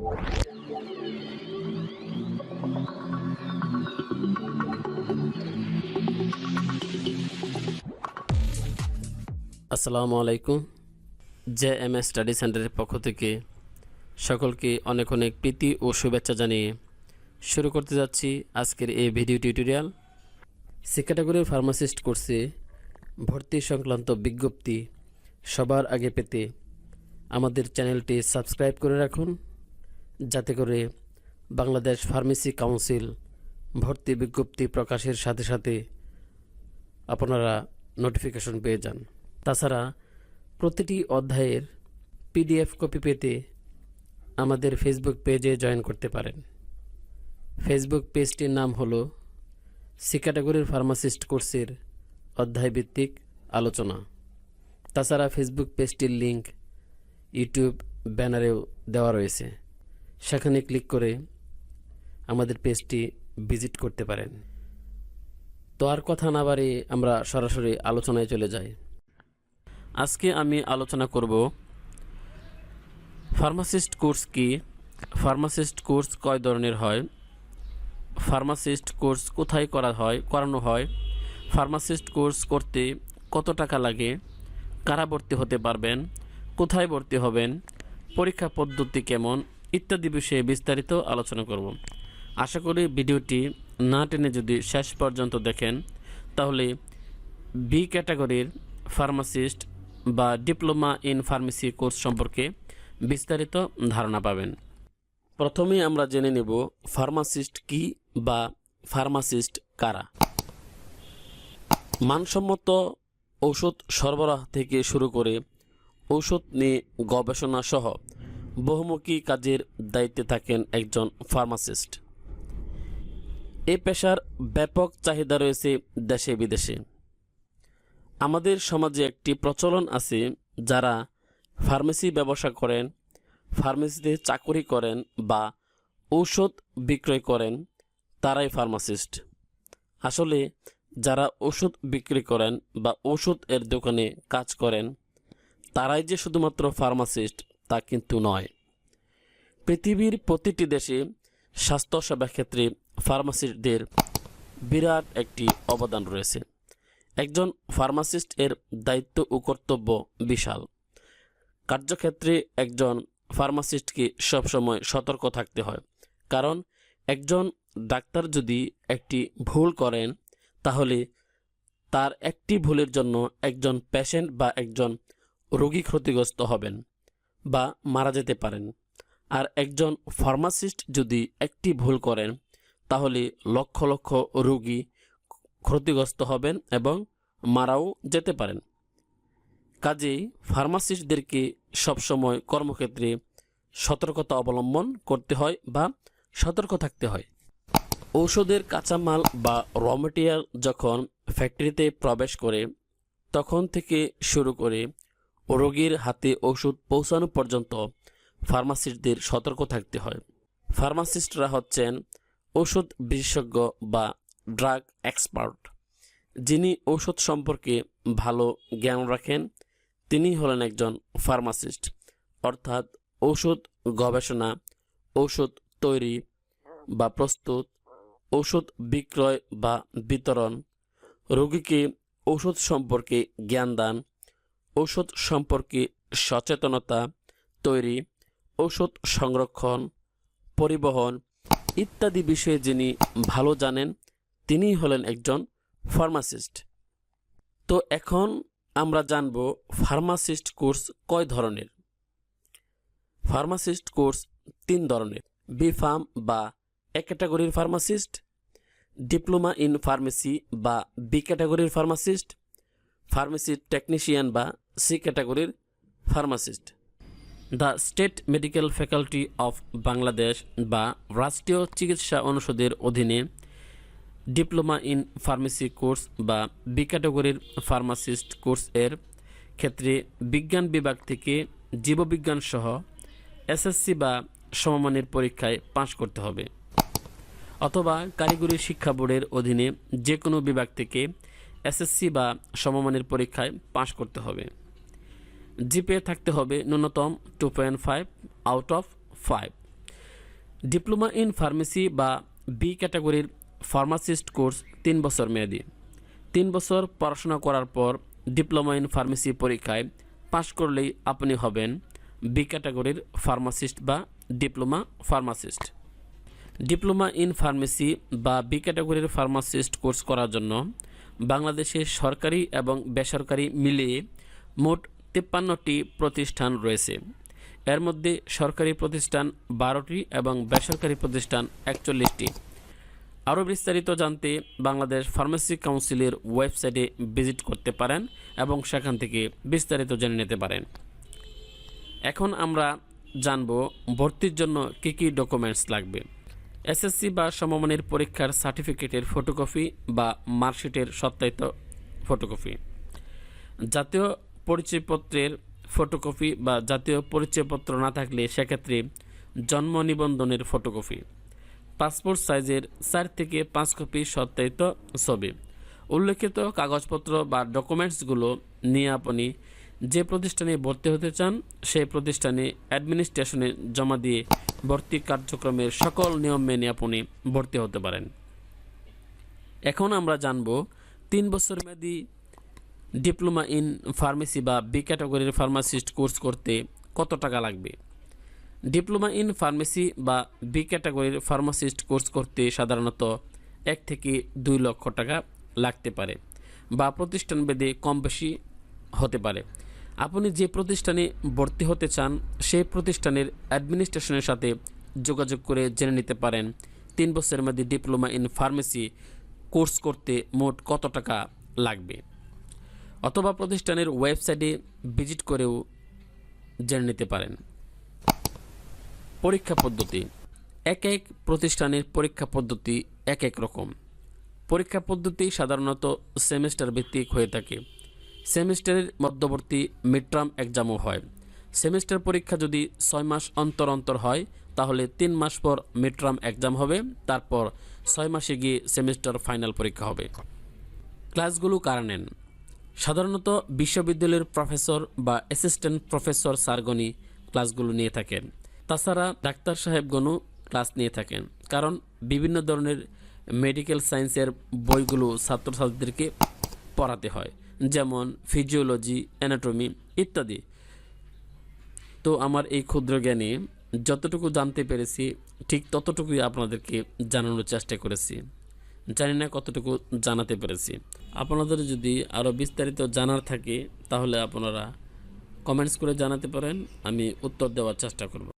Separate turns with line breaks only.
আসসালামু আলাইকুম। J M S study সেন্টারের পক্ষ থেকে সকলকে অনেক অনেক প্রীতি ও শুভেচ্ছা জানিয়ে শুরু করতে যাচ্ছি আজকের এই ভিডিও টিউটোরিয়াল। সি ক্যাটাগরির ফার্মাসিস্ট কোর্সে ভর্তি সংক্রান্ত বিজ্ঞপ্তি সবার আগে পেতে আমাদের চ্যানেলটি সাবস্ক্রাইব করে রাখুন। যাতে করে বাংলাদেশ ফার্মেসি কাউন্সিল ভর্তি বিজ্ঞপ্তি প্রকাশের সাথে সাথে আপনারা নোটিফিকেশন পেয়ে যান। তাছাড়া প্রতিটি অধ্যায়ের পিডিএফ কপি পেতে আমাদের ফেসবুক পেজে জয়েন করতে পারেন। ফেসবুক পেজটির নাম হলো সি ক্যাটাগরির ফার্মাসিস্ট কোর্সের অধ্যায়ভিত্তিক আলোচনা। তাছাড়া ফেসবুক পেজটির লিংক ইউটিউব ব্যানারেও দেওয়া রয়েছে। সেখানে ক্লিক করে আমাদের পেজটি ভিজিট করতে পারেন। তো আর কথা না বাড়িয়ে আমরা সরাসরি আলোচনায় চলে যাই। আজকে আমি আলোচনা করব ফার্মাসিস্ট কোর্স কি? ফার্মাসিস্ট কোর্স কয় ধরনের হয়? ফার্মাসিস্ট কোর্স কোথায় করা হয়, করানো হয়? ফার্মাসিস্ট কোর্স করতে কত টাকা লাগে? কারা ভর্তি হতে পারবেন? কোথায় ভর্তি হবেন? পরীক্ষা পদ্ধতি কেমন? ইত্যাদি বিষয়ে বিস্তারিত আলোচনা করব। আশা করি ভিডিওটি না টেনে যদি শেষ পর্যন্ত দেখেন, তাহলে বি ক্যাটাগরির ফার্মাসিস্ট বা ডিপ্লোমা ইন ফার্মেসি কোর্স সম্পর্কে বিস্তারিত ধারণা পাবেন। প্রথমে আমরা জেনে নেব ফার্মাসিস্ট কি বা ফার্মাসিস্ট কারা। মানসম্মত ঔষধ সরবরাহ থেকে শুরু করে ঔষধ নিয়ে গবেষণা সহ বহুমুখী কাজের দায়িত্বে থাকেন একজন ফার্মাসিস্ট। এ পেশার ব্যাপক চাহিদা রয়েছে দেশে বিদেশে। আমাদের সমাজে একটি প্রচলন আছে যারা ফার্মেসি ব্যবসা করেন, ফার্মেসিতে চাকরি করেন বা ঔষধ বিক্রয় করেন, তারাই ফার্মাসিস্ট। আসলে যারা ওষুধ বিক্রি করেন বা ওষুধ এর দোকানে কাজ করেন, তারাই যে শুধুমাত্র ফার্মাসিস্ট তা কিন্তু নয়। পৃথিবীর প্রতিটি দেশে স্বাস্থ্যসেবা ক্ষেত্রে ফার্মাসিস্টদের বিরাট একটি অবদান রয়েছে। একজন ফার্মাসিস্ট এর দায়িত্ব ও কর্তব্য বিশাল। কার্যক্ষেত্রে একজন ফার্মাসিস্টকে সবসময় সতর্ক থাকতে হয়। কারণ, একজন ডাক্তার যদি একটি ভুল করেন, তাহলে তার একটি ভুলের জন্য একজন পেশেন্ট বা একজন রোগী ক্ষতিগ্রস্ত হবেন। বা মারা যেতে পারেন। আর একজন ফার্মাসিস্ট যদি একটি ভুল করেন, তাহলে লক্ষ লক্ষ রোগী ক্ষতিগ্রস্ত হবেন এবং মারাও যেতে পারেন। কাজেই ফার্মাসিস্টদেরকে সবসময় কর্মক্ষেত্রে সতর্কতা অবলম্বন করতে হয় বা সতর্ক থাকতে হয়। ঔষধের কাঁচামাল বা র মেটেরিয়াল যখন ফ্যাক্টরিতে প্রবেশ করে, তখন থেকে শুরু করে রোগীর হাতে ওষুধ পৌঁছানো পর্যন্ত ফার্মাসিস্টদের সতর্ক থাকতে হয়। ফার্মাসিস্টরা হচ্ছেন ওষুধ বিশেষজ্ঞ বা ড্রাগ এক্সপার্ট। যিনি ঔষধ সম্পর্কে ভালো জ্ঞান রাখেন, তিনি হলেন একজন ফার্মাসিস্ট। অর্থাৎ ঔষধ গবেষণা ঔষধ তৈরি বা প্রস্তুত ঔষধ বিক্রয় বা বিতরণ, রোগীকে ঔষধ সম্পর্কে জ্ঞান দান ঔষধ সম্পর্কে সচেতনতা, তৈরি, ঔষধ সংরক্ষণ, পরিবহন ইত্যাদি বিষয়ে যিনি ভালো জানেন, তিনিই হলেন একজন ফার্মাসিস্ট। তো এখন আমরা জানব ফার্মাসিস্ট কোর্স কয় ধরনের? ফার্মাসিস্ট কোর্স তিন ধরনের। বি ফার্ম বা এ ক্যাটাগরির ফার্মাসিস্ট, ডিপ্লোমা ইন ফার্মেসি বা বি ক্যাটাগরির ফার্মাসিস্ট, ফার্মেসি টেকনিশিয়ান বা সি ক্যাটাগরির pharmacist. The state medical faculty of Bangladesh বা রাষ্ট্রীয় চিকিৎসা অনুষদের অধীনে ডিপ্লোমা ইন ফার্মেসি কোর্স বা বি ক্যাটাগরির ফার্মাসিস্ট কোর্স এর ক্ষেত্রে বিজ্ঞান বিভাগ থেকে জীববিজ্ঞান সহ এসএসসি বা সমমানের পরীক্ষায় পাশ করতে হবে। অথবা কারিগরি শিক্ষা বোর্ডের অধীনে যে কোনো বিভাগ থেকে এসএসসি বা সমমানের পরীক্ষায় পাশ করতে হবে। জিপে থাকতে হবে ন্যূনতম two point five out of five diploma in pharmacy বা বি ক্যাটাগরির ফার্মাসিস্ট কোর্স তিন বছর মেয়াদি। তিন বছর পড়াশোনা করার পর ডিপ্লোমা ইন ফার্মেসি পরীক্ষায় পাশ করলেই আপনি হবেন বি ক্যাটাগরির ফার্মাসিস্ট বা diploma pharmacist. Diploma in pharmacy বা বি ক্যাটাগরির ফার্মাসিস্ট কোর্স করার জন্য বাংলাদেশে সরকারি এবং বেসরকারি মিলিয়ে মোট তিপ্পান্নটি প্রতিষ্ঠান রয়েছে। এর মধ্যে সরকারি প্রতিষ্ঠান বারোটি এবং বেসরকারি প্রতিষ্ঠান একচল্লিশটি। আরও বিস্তারিত জানতে বাংলাদেশ ফার্মেসি কাউন্সিলের ওয়েবসাইটে ভিজিট করতে পারেন এবং সেখান থেকে বিস্তারিত জেনে নিতে পারেন। এখন আমরা জানব ভর্তির জন্য কী কী ডকুমেন্টস লাগবে। এসএসসি বা সমমানের পরীক্ষার সার্টিফিকেটের ফটোকপি বা মার্কশিটের সত্যায়িত ফটোকপি। জাতীয় পরিচয়পত্রের ফটোকপি বা জাতীয় পরিচয়পত্র না থাকলে সেক্ষেত্রে জন্ম নিবন্ধনের ফটোকপি। পাসপোর্ট সাইজের চার থেকে পাঁচ কপি সত্যায়িত ছবি। উল্লেখিত কাগজপত্র বা ডকুমেন্টসগুলো নিয়ে আপনি যে প্রতিষ্ঠানে ভর্তি হতে চান, সেই প্রতিষ্ঠানে অ্যাডমিনিস্ট্রেশনে জমা দিয়ে ভর্তি কার্যক্রমের সকল নিয়ম মেনে আপনি ভর্তি হতে পারেন। এখন আমরা জানব তিন বছর মেয়াদী ডিপ্লোমা ইন ফার্মেসি বা বি ক্যাটাগরির ফার্মাসিস্ট কোর্স করতে কত টাকা লাগবে? ডিপ্লোমা ইন ফার্মেসি বা বি ক্যাটাগরির ফার্মাসিস্ট কোর্স করতে সাধারণত এক থেকে দুই লক্ষ টাকা লাগতে পারে বা প্রতিষ্ঠান ভেদে কম বেশি হতে পারে। আপনি যে প্রতিষ্ঠানে ভর্তি হতে চান, সেই প্রতিষ্ঠানের অ্যাডমিনিস্ট্রেশনের সাথে যোগাযোগ করে জেনে নিতে পারেন তিন বছরের মধ্যে ডিপ্লোমা ইন ফার্মেসি কোর্স করতে মোট কত টাকা লাগবে। অথবা প্রতিষ্ঠানের ওয়েবসাইটে ভিজিট করেও জেনে নিতে পারেন। পরীক্ষা পদ্ধতি। এক এক প্রতিষ্ঠানের পরীক্ষা পদ্ধতি এক এক রকম। পরীক্ষা পদ্ধতি সাধারণত সেমিস্টার ভিত্তিক হয়ে থাকে। সেমিস্টারের মধ্যবর্তী মিডটার্ম এক্সামও হয়। সেমিস্টার পরীক্ষা যদি ছয় মাস অন্তর অন্তর হয়, তাহলে তিন মাস পর মিডটার্ম এক্সাম হবে, তারপর ছয় মাসে গিয়ে সেমিস্টার ফাইনাল পরীক্ষা হবে। ক্লাসগুলো কারা নেন? সাধারণত বিশ্ববিদ্যালয়ের প্রফেসর বা অ্যাসিস্ট্যান্ট প্রফেসর স্যারগণই ক্লাসগুলো নিয়ে থাকেন। তাছাড়া ডাক্তার সাহেবগণও ক্লাস নিয়ে থাকেন। কারণ বিভিন্ন ধরনের মেডিকেল সায়েন্সের বইগুলো ছাত্রছাত্রীদেরকে পড়াতে হয়। যেমন ফিজিওলজি, অ্যানাটমি ইত্যাদি। তো আমার এই ক্ষুদ্র জ্ঞানে যতটুকু জানতে পেরেছি, ঠিক ততটুকুই আপনাদেরকে জানানোর চেষ্টা করেছি। জানি না কতটুকু জানাতে পেরেছি। আপনাদের যদি আরও বিস্তারিত জানার থাকে, তাহলে আপনারা কমেন্টস করে জানাতে পারেন, আমি উত্তর দেওয়ার চেষ্টা করব।